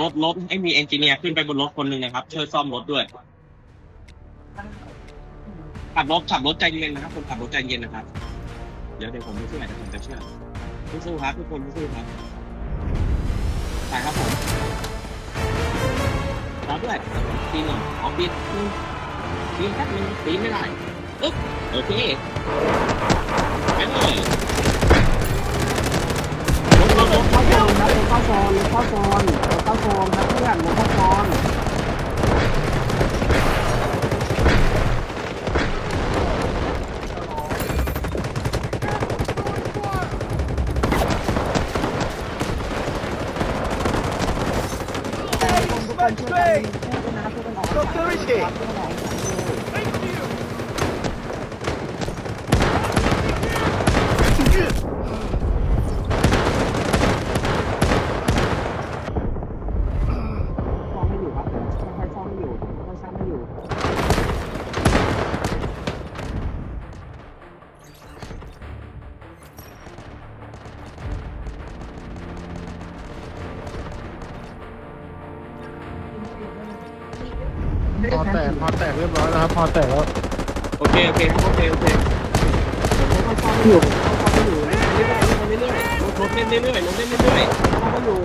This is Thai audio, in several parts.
รถรถให้มีเอนจิเนียร์ขึ้นไปบนรถคนหนึ่งนะครับ ช่วยซ่อมรถด้วยขับรถขับรถใจเย็นนะครับคนขับรถใจเย็นนะครับ เดี๋ยวเดี๋ยวผมไม่ช่วยเดี๋ยวผมจะช่วยสู้ๆครับทุกคนสู้ๆครับไปครับผมรอด้วยปีนหน่อยออกปีนปีนแป๊บนึงปีนไม่ได้อึ๊บโอเคไปเลยรถรถรถเข้าโซนรับเข้าโซนเข้าโซนเข้าซอน เพอแตกแล้วโอเคโอเคโอเคโอเคค่อยๆซ่อมไม่อยู่ซ่อมไม่อยู่เรื่อยๆเรื่อยๆรถรถเล่นเรื่อยๆรถเล่นเรื่อยซ่อมไม่อยู่ๆ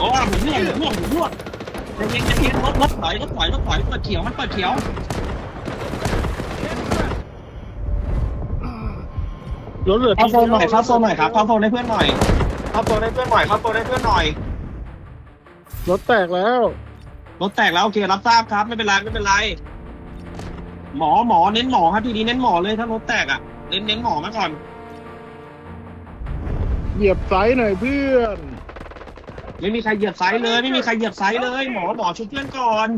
อ๋อผมร่วงผมร่วงผมร่วงจะเย็นจะเย็นรถรถถอยรถถอยรถถอยเปิดเขียวมันเปิดเขียวรถเหลือเข้าโซนหน่อยเข้าโซนหน่อยครับเข้าโซนให้เพื่อนหน่อยเข้าโซนให้เพื่อนหน่อยเข้าโซนให้เพื่อนหน่อยรถแตกแล้ว รถแตกแล้วโอเครับทราบครับ ไม่เป็นไรไม่เป็นไร หมอหมอเน้นหมอครับทีนี้เน้นหมอเลยถ้ารถแตกอะเน้นเน้นหมอมาก่อน เหยียบไซส์หน่อยเพื่อน ไม่มีใครเหยียบไซส์เลย ไม่มีใครเหยียบไซส์เลย หมอหมอช่วยเพื่อนก่อน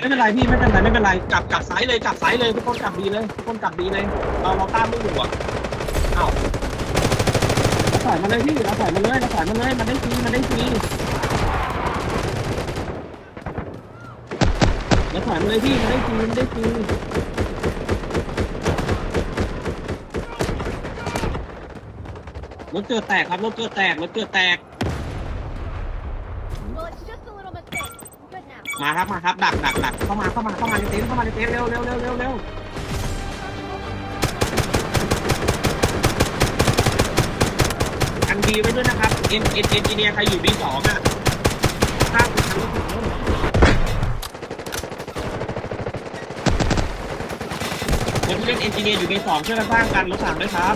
ไม่เป็นไรพี่ไม่เป็นไรไม่เป็นไรกลับกลับไซส์เลยกลับไซส์เลยทุกคนกลับดีเลยทุกคนกลับดีเลยเราเราต้านไม่อยู่อะเอ้าเราถ อยมาเลยพี่เราถอยมาเลยเราถอยมาเลยมันได้ฟรีมันได้ฟรีเราถอยมาเลยพี่มันได้ฟรีมันได้ฟรีรถเกิดแตกครับรถเกิดแตกรถเกิดแตก Well, it's just a little mistake. Good now. มาครับมาครับดักดักดักเข้ามาเข้ามาเข้ามาในเต็นท์เข้ามาในเต็นท์เร็วเร็วเร็วเร็วเร็ว อันดีไว้ด้วยนะครับเอ็นเอ็นเอนจิเนียร์ใครอยู่บีสองอะข้ามไปทางนู่นคนที่เล่นเอนจิเนียร์อยู่บีสองช่วยกันสร้างกันรถถังด้วยครับ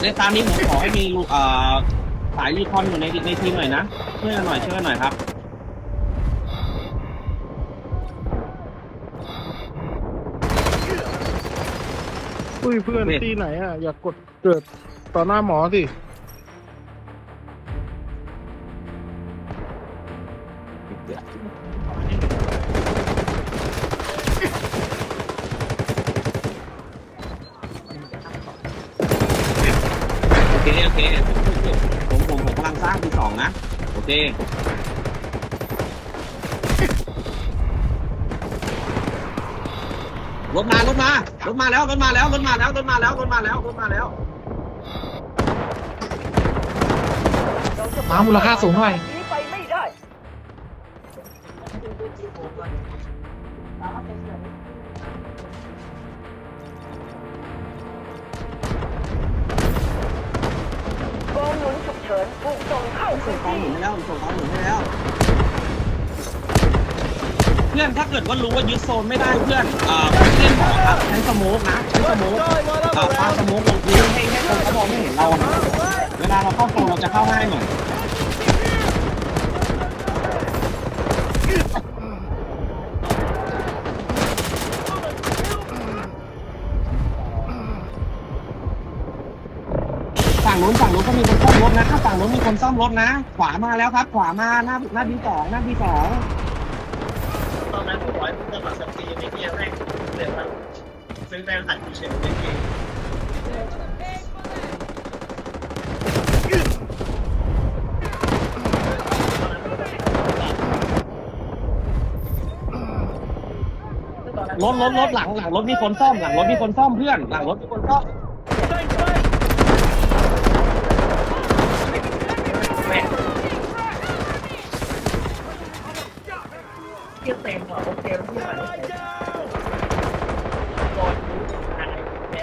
ในตามนี้ผมขอให้มีลูกเอ่อสายรีคอนอยู่ในในทีมหน่อยนะช่วยกันหน่อยช่วยกันหน่อยครับ อุ้ยเพื่อนตีไหนอะ อยากกดเกิดต่อหน้าหมอสิ โอเค โอเค ผมผมผมกำลังสร้างทีสองนะ โอเค รถมารถมารถมาแล้วรถมาแล้วรถมาแล้วรถมาแล้วรถมาแล้วรถมาแล้วม้ามูลค่าสูงหน่อยส่งของหนุนให้แล้วส่งของหนุนให้แล้วเพื่อนถ้าเกิดว่ารู้ว่ายึดโซนไม่ได้เพื่อนเอ่อเล่นหมอครับใช้สโมกนะใช้สโมกเอ่อปาสโมกลงพื้นให้ให้คนเขามองไม่เห็นเรานะเวลาเราเข้าโซนเราจะเข้าง่ายหน่อยฝั่งนู้นฝั่งนู้นก็มีคนซ่อมรถนะฝั่งนู้นมีคนซ่อมรถนะ ขวามาแล้วครับ ขวามาหน้าหน้าบีสองหน้าบีสอง ตอนนั้นผู้ร้อย จะมาสักทีไม่เกี่ยวแรกเดี๋ยวมันซื้อแรงขัดเฉยเป็นเกมรถรถรถรถหลังหลังรถมีคนซ่อมหลังรถมีคนซ่อมเพื่อน หลังรถมีคนซ่อม แม่เทียบเต็มอะโอเคที่ไหนโดนหายแม่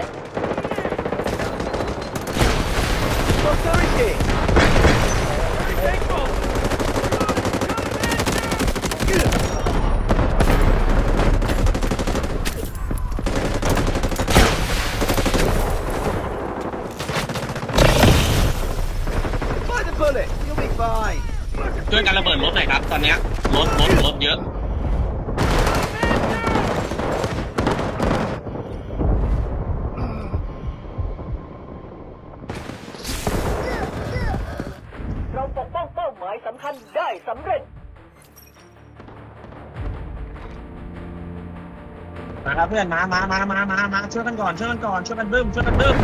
ช่วยกันระเบิดรถหน่อยครับ ตอน เนี้ยรถรถรถเยอะ เราปกป้องเป้าหมายสำคัญได้สำเร็จ มาครับเพื่อนมามามามามามาช่วยกันก่อนช่วยกันก่อนช่วยกันบึ้มช่วยกันบึ้ม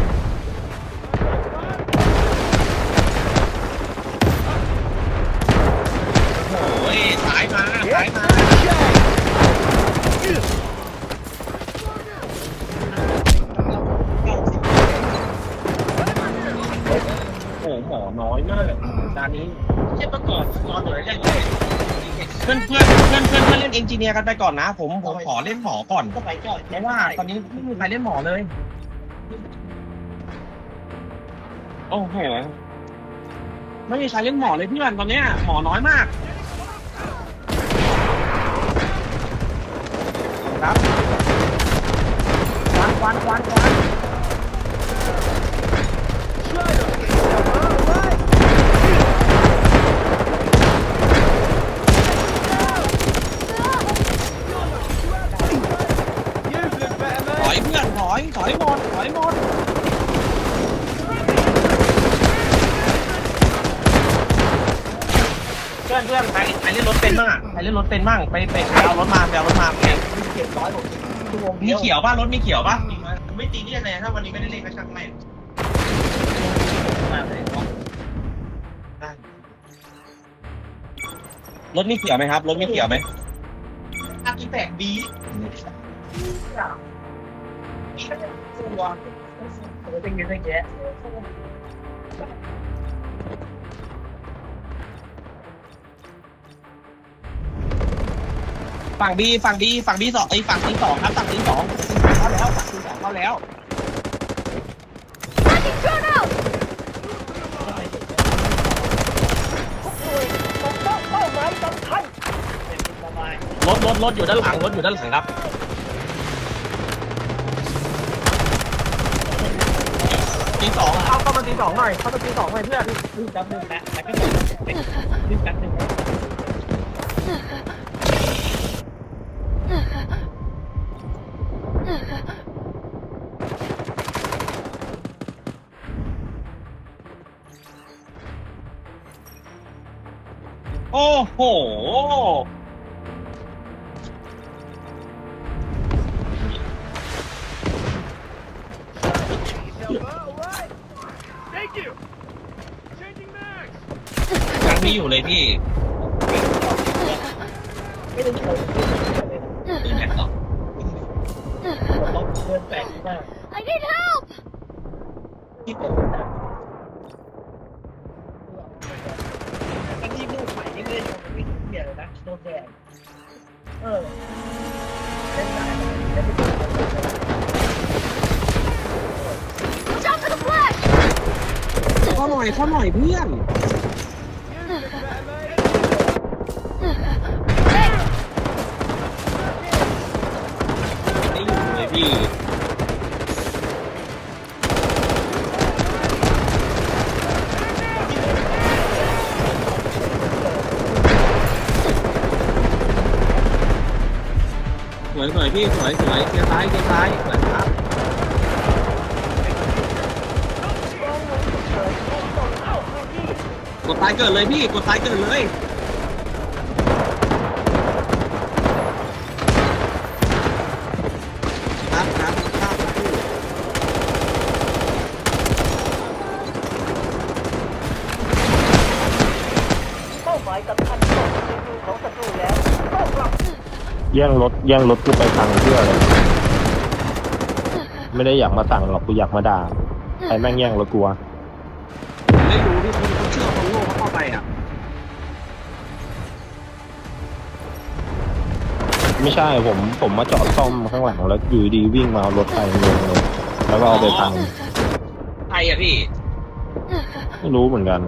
พื่อนเพื่อนเพื่อนเพื่อนเพื่อนเล่นเอนจิเนียร์กันไปก่อนนะ ผมผมขอเล่นหมอก่อนก็ไปก่อนเพราะว่าตอนนี้ไม่มีใครเล่นหมอเลย โอ้โหไม่มีใครเล่นหมอเลยเพื่อนตอนเนี้ยหมอน้อยมากครับควันควันควันควันถอยเพื่อนถอยถอยหมดถอยหมด เพื่อนเพื่อนใครใคร เล่นรถเป็นบ้างอะใครเล่นรถเป็นบ้างไปไปไปเอารถมาไปเอารถมาไปเก็บร้อยหกชั่วโมงมีเขียวป่ะรถมีเขียวป่ะไม่ตีเนี่ยเลยถ้าวันนี้ไม่ได้เล่นก็ช่างแม่งมาเลยได้รถมีเขียวไหมครับรถมีเขียวไหมอากีแตกดีตัวตัวเป็นเงินแย ฝั่งบีฝั่งบีฝั่งบีสองไอ้ยฝั่งบีสองครับฝั่งบีสองเข้าแล้วฝั่งบีสองเข้าแล้ว Fucking thrown out! รถรถรถอยู่ด้านหลังรถอยู่ด้านหลังครับตีสองเข้าเข้ามาตีสองหน่อยเข้ามาตีสองหน่อยเพื่อนรีบแป๊บนึงแป๊บแป๊บนึงรีบแป๊บนึง โอ้โหยังมีอยู่เลยพี่ไม่ได้ช่วยตีแม็กซ์ต่อรถเดินแปลกมาก I need help! ที่เป็นอันที่ลูกใหม่นี่ไม่ได้โดนไม่ถึ งเปลี่ยนเลยนะโดนแดงเออเล่นได้เล่นไม่ถึง Watch out for the flash! เข้าหน่อยเข้าหน่อยเพื่อน Hey! นี่อยู่เลยพี่ ส วยสวยพี่สวยสวยเกียร์ซ้ายเกียร์ซ้ายสวยครับกดซ้ายเกิดเลยพี่กดซ้ายเกิดเลยครับครับครับเป้าหมายกับ แย่งรถแย่งรถกูไปสั่งเพื่ออะไรไม่ได้อยากมาสั่งหรอกกูอยากมาด่าใครแม่งแย่งรถกูวะผมไม่รู้ที่คนเขาเชื่อคนโง่เขาเข้าไปอะไม่ใช่ผมผมมาจอดซ่อมข้างหลังแล้วอยู่ดีวิ่งมาเอารถไปงงเลยแล้วก็เอาไปพังใครอะพี่ ไม่รู้เหมือนกัน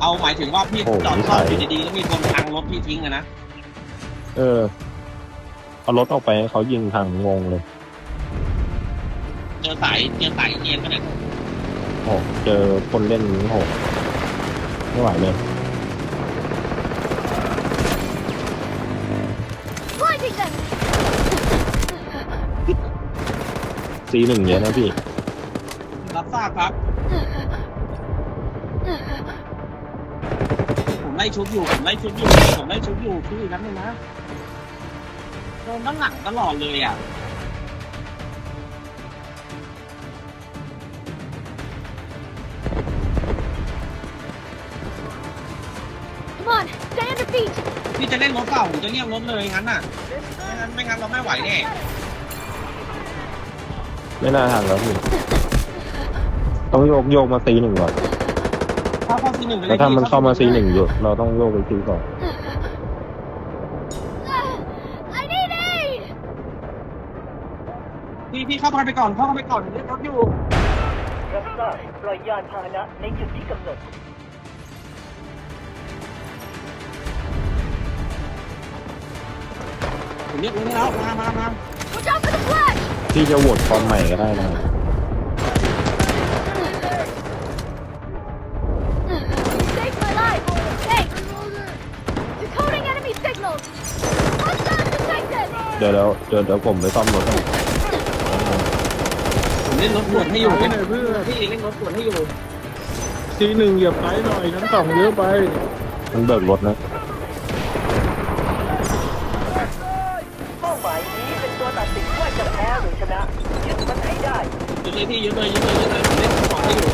เอาหมายถึงว่าพี่โอ้จอดนิซ่อสัมยอยู่ดีๆแล้วมีคนพังรถพี่ทิ้งอะนะ เออ เอารถออกไปให้เขายิงพังงงเลยเจอสายเจอสายเนียนกันเนี่ยโอ้เจอคนเล่นนี้โหไม่ไหวเลย Blinding them! ซีหนึ่งเยอะนะพี่รับทราบครับ ผมไล่ชุบอยู่ผมไล่ชุบอยู่ผมไล่ชุบอยู่พี่นั่นเลยนะ โดนด้านหลังตลอดเลยอะ Come on, stay on your feet! พี่จะเล่นรถเปล่าผมจะเรียกรถเลยงั้นน่ะ ไม่งั้นไม่งั้นเราไม่ไหวแน่ไม่น่าทันแล้วพี่ต้องโยกโยกมาซีหนึ่งก่อนถ้าเข้าซีหนึ่งไปเลแล้ยวถ้ามันพี่เข้ามาซีหนึ่งอยู่ เราต้องโยกไปซีก่อน พี่พี่เข้าไปก่อนเข้าไปก่อนเรียกรถอยู่รับทราบปล่อยยานพาหนะในจุดที่กำหนดผมเรียกรถให้แล้วมามามา Watch out for the flash! พี่จะโหวตฟอร์มใหม่ก็ได้นะครับ You saved my life! Thanks! Decoding enemy signals! Hostile detected! เดี๋ยวแล้วเดี๋ยวเดี๋ยวผมไปซ่อมรถให้ผม เล่นรถด่วนให้อยู่ไปไหนเพื่อนพี่เล่นรถด่วนให้อยู่ทีหนึ่งเหยียบไปหน่อยชั้นสองเยอะไป มันเบิกรถนะเป้าหมายนี้เป็นตัวตัดสินว่าจะแพ้หรือชนะยึดมันให้ได้ ยึดเลยพี่ยึดเลยยึดเลยยึดเลยผมเล่นรถด่วนให้อยู่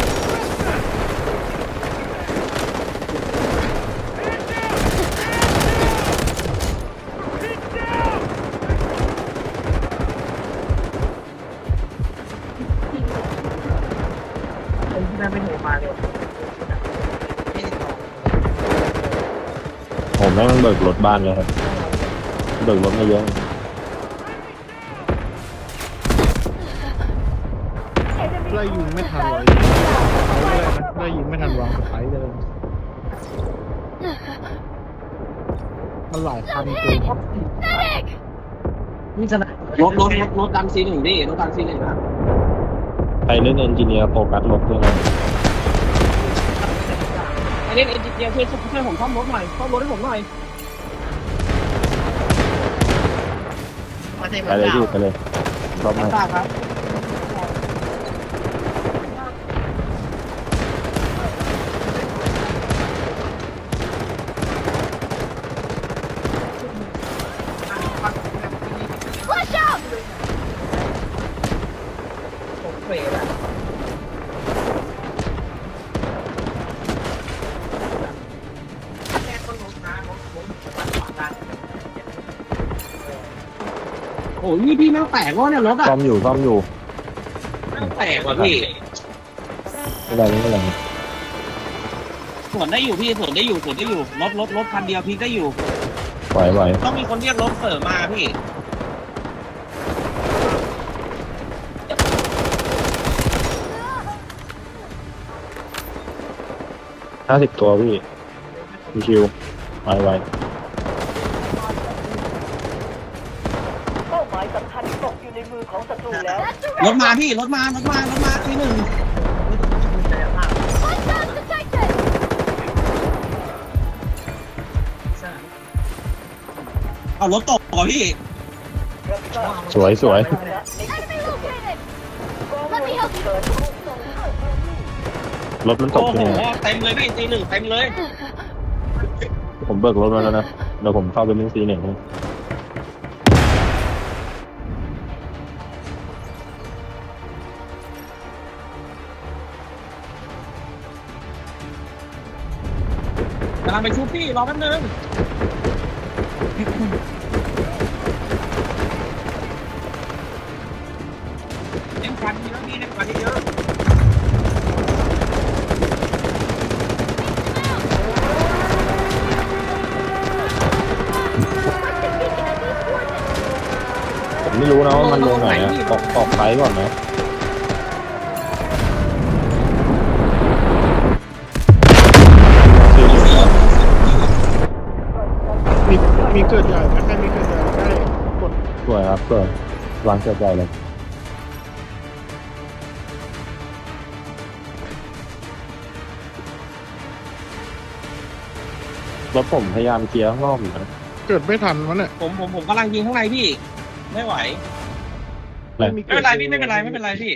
เบิกรถบ้านเลยครับ เบิกรถไม่เยอะไล่ยิงไม่ทันเลยเอาไม่ได้นะไล่ยิงไม่ทันวางสไปร์เลยมันหลายพันเกิน Medic! นี่จะรถรถรถรถดันซีหนึ่งดิรถดันซีหนึ่งนะใครเล่นเอนจิเนียร์โฟกัสรถด้วยนะไอเล่นเอนจิเนียร์ช่วยช่วยผมซ่อมรถหน่อยซ่อมรถให้ผมหน่อย มาเทไปเลยพี่ไปเลยซ่อมรับให้ทราบครับ โอ้ยนี่พี่แม่งแตกวะเนี่ยรถอะซ่อมอยู่ซ่อมอยู่แม่งแตกว่ะพี่ไม่เป็นไรไม่เป็นไรสวนได้อยู่พี่สวนได้อยู่สวนได้อยู่รถรถรถคันเดียวพี่ได้อยู่ ไหวไหวต้องมีคนเรียกรถเสริมมาพี่ห้าสิบตัวพี่ชิวๆไหวไหว เป้าหมายสำคัญตกอยู่ในมือของศัตรูแล้ว That's the ร red ถมาพี่รถมารถมารถมาทีหนึ่ง Hostiles detected! เอารถตกเหรอพี่รับทราบสวยสวยพาหนะในจุด Enemy located! กอง Let me help เกิ you! ดพุ่งส่งเข้าพื้นที่รถมันตโอ้กโหที่ไหนเต็มเลยพี่ตีหนึ่งเต็มเลยผมเบิกรถมาแล้วนะเดี๋ยวผมเข้าไปเล่นซีหนึ่งให้ กำลังไปชูบพี่รอแป๊บนึงเล่นควันเยอะพี่เคนเยอะผมไม่รู้นะว่ามันลงไหนอะตอกตอกไซส์ก่อนไหม เกิดใหญ่ไหมใครมีเกิดใหญ่ได้กดสวยครับสวยวางเกิดใหญ่เลยรถผมพยายามเคลียร์ข้างนอกอยู่นะเกิดไม่ทันวะเนี่ยผมผมผมกำลังยิงข้างในพี่ ไม่ไหวอะไรไม่เป็นไรพี่ไม่เป็นไรไม่เป็นไรพี่